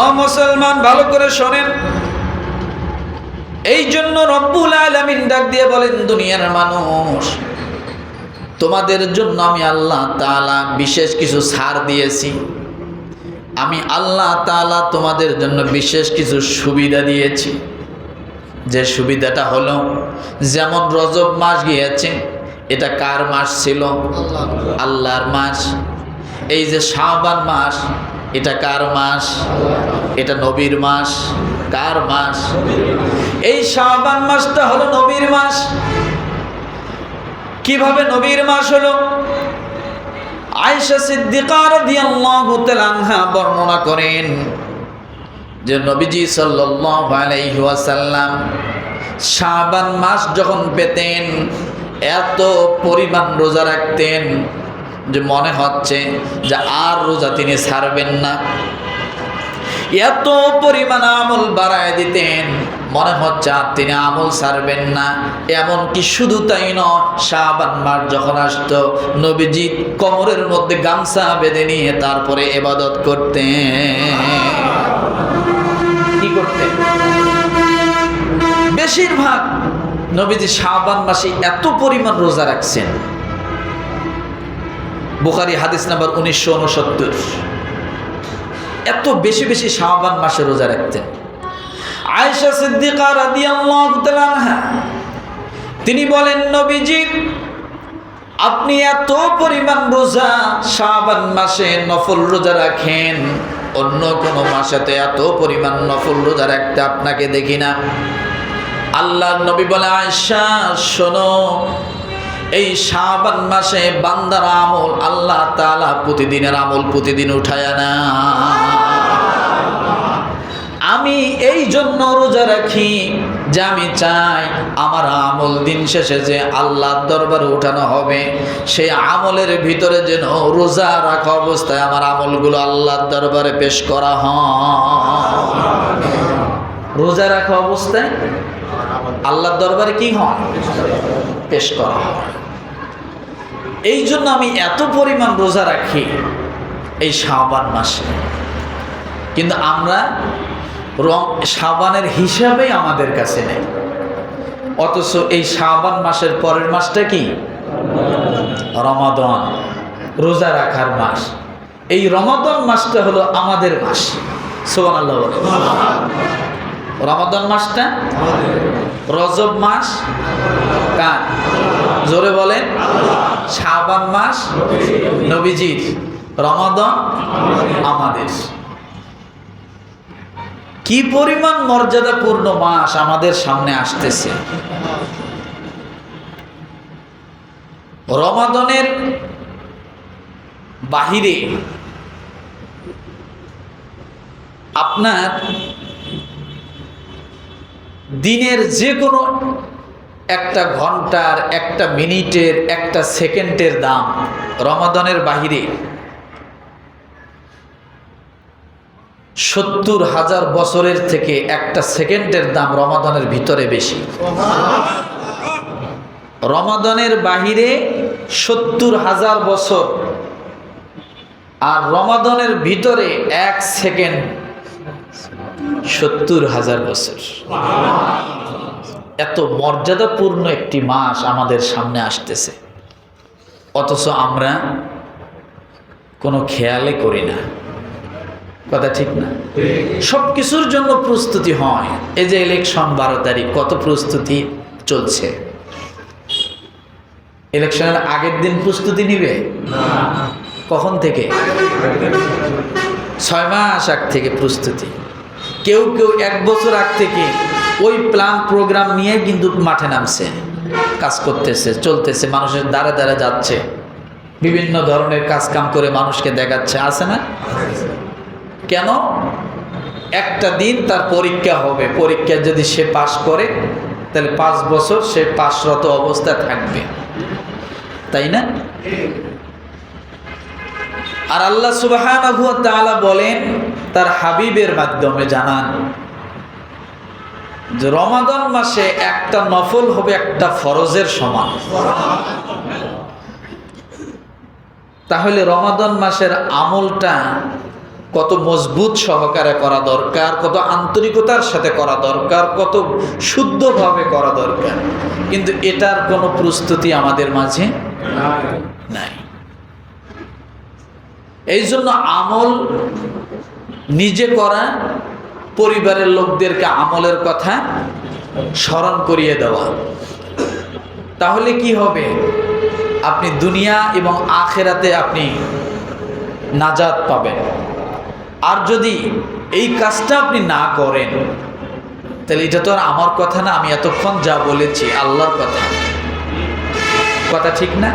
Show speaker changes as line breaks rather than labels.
অ মুসলমান, ভালো করে শোনেন। এই জন্য রব্বুল আলামিন ডাক দিয়ে বলেন, দুনিয়ার মানুষ, তোমাদের জন্য আমি আল্লাহ তাআলা বিশেষ কিছু ছাড় দিয়েছি। আমি আল্লাহ তাআলা তোমাদের জন্য বিশেষ কিছু সুবিধা দিয়েছি। যে সুবিধাটা হলো, যেমন রজব মাস গিয়েছে, এটা কার মাস ছিল? আল্লাহর মাস। এই যে শাবান মাস এটা কার মাস? এটা নবীর মাস। কার মাস? এই শাবান মাসটা হলো নবীর মাস। কীভাবে নবীর মাস হলো? আয়েশা সিদ্দিকা রাদিয়াল্লাহু তাআলা আনহা বর্ণনা করেন যে নবীজি ওয়াসাল্লাম শাবান মাস যখন পেতেন, এত পরিমাণ রোজা রাখতেন যে মনে হচ্ছে যে আর রোজা তিনি ছাড়বেন না। এত পরিমাণ আমল বাড়ায় দিতেন, মনে হচ্ছে আর তিনি আমল ছাড়বেন না। এমনকি শুধু তাই নয়, শাবান মাস যখন আসতো, নবীজি কোমরের মধ্যে গামছা বেঁধে নিয়ে তারপরে এবাদত করতেন। কি করতেন? বেশিরভাগ নবীজি শাবান মাসে এত পরিমাণ রোজা রাখছেন। বুখারি হাদিস নাম্বার উনিশশো উনসত্তর। এত বেশি বেশি শাবান মাসে রোজা রাখতেন। আয়েশা সিদ্দিকা তিনি বলেন, নবীজি, আপনি এত পরিমাণ রোজা শাবান মাসে নফল রোজা রাখেন, অন্য কোনো মাসেতে এত পরিমাণ নফল রোজা রাখতে আপনাকে দেখি না। আল্লাহ নবী বলে আয়সা শোনো এই শাবান মাসে বান্দার আমল আল্লাহ তাআলা প্রতিদিনের আমল প্রতিদিন উঠায় না। আমি এই জন্য রোজা রাখি যে আমি চাই আমার আমল দিন শেষে যে আল্লাহর দরবারে উঠানো হবে, সেই আমলের ভিতরে যেন রোজা রাখা অবস্থায় আমার আমলগুলো আল্লাহর দরবারে পেশ করা হয়। রোজা রাখা অবস্থায় আল্লাহর দরবারে কি হয়? পেশ করা হয়। এই জন্য আমি এত পরিমাণ রোজা রাখি এই শাবান মাসে। কিন্তু আমরা রং সাবানের হিসাবেই আমাদের কাছে নেই। অথচ এই শাবান মাসের পরের মাসটা কি? রমাদন, রোজা রাখার মাস। এই রমাদন মাসটা হলো আমাদের মাস। সোবান আল্লাহ রমাদন মাসটা? রজব মাস কার? জোরে বলেন। শাবান মাস নবীজির। রমাদন আমাদের। কি পরিমাণ মর্যাদাপূর্ণ মাস আমাদের সামনে আসতেছে। রমাদনের বাহিরে আপনার দিনের যে কোনো একটা ঘণ্টার, একটা মিনিটের, একটা সেকেন্ডের দাম রমাদনের বাহিরে সত্তর হাজার বছরের থেকে একটা সেকেন্ডের দাম রমাদানের ভিতরে বেশি। রমাদানের বাহিরে সত্তর হাজার বছর আর রমাদানের ভিতরে এক সেকেন্ড সত্তর হাজার বছর। এত মর্যাদাপূর্ণ একটি মাস আমাদের সামনে আসতেছে। অথচ আমরা কোনো খেয়ালে করি না। কথা ঠিক না? সব কিছুর জন্য প্রস্তুতি হয়। এই যে ইলেকশন বারো তারিখ, কত প্রস্তুতি চলছে? ইলেকশনের আগের দিন প্রস্তুতি নিবে? কখন থেকে? ছয় মাস আগ থেকে প্রস্তুতি। কেউ কেউ এক বছর আগ থেকে ওই প্ল্যান প্রোগ্রাম নিয়ে কিন্তু মাঠে নামছে, কাজ করতেছে, চলতেছে, মানুষের দ্বারা দ্বারা যাচ্ছে, বিভিন্ন ধরনের কাজ কাম করে মানুষকে দেখাচ্ছে, আছে না? কেন? একটা দিন তার পরীক্ষা হবে, পরীক্ষা যদি সে পাশ করে, তাহলে পাঁচ বছর সে পাশরত অবস্থায় থাকবে, তাই না? আর আল্লাহ সুবাহ বলেন, তার হাবিবের মাধ্যমে জানান যে রমাদান মাসে একটা নফল হবে একটা ফরজের সমান। তাহলে রমাদান মাসের আমলটা কত মজবুত সহকারে করা দরকার, কত আন্তরিকতার সাথে করা দরকার, কত শুদ্ধভাবে করা দরকার। কিন্তু এটার কোনো প্রস্তুতি আমাদের মাঝে নাই। এই জন্য আমল নিজে করা, পরিবারের লোকদেরকে আমলের কথা স্মরণ করিয়ে দেওয়া। তাহলে কি হবে? আপনি দুনিয়া এবং আখেরাতে আপনি নাজাত পাবেন। আর যদি এই কাজটা আপনি না করেন, তাহলে এটা তো আর আমার কথা না, আমি এতক্ষণ যা বলেছি আল্লাহর কথা। কথা ঠিক না?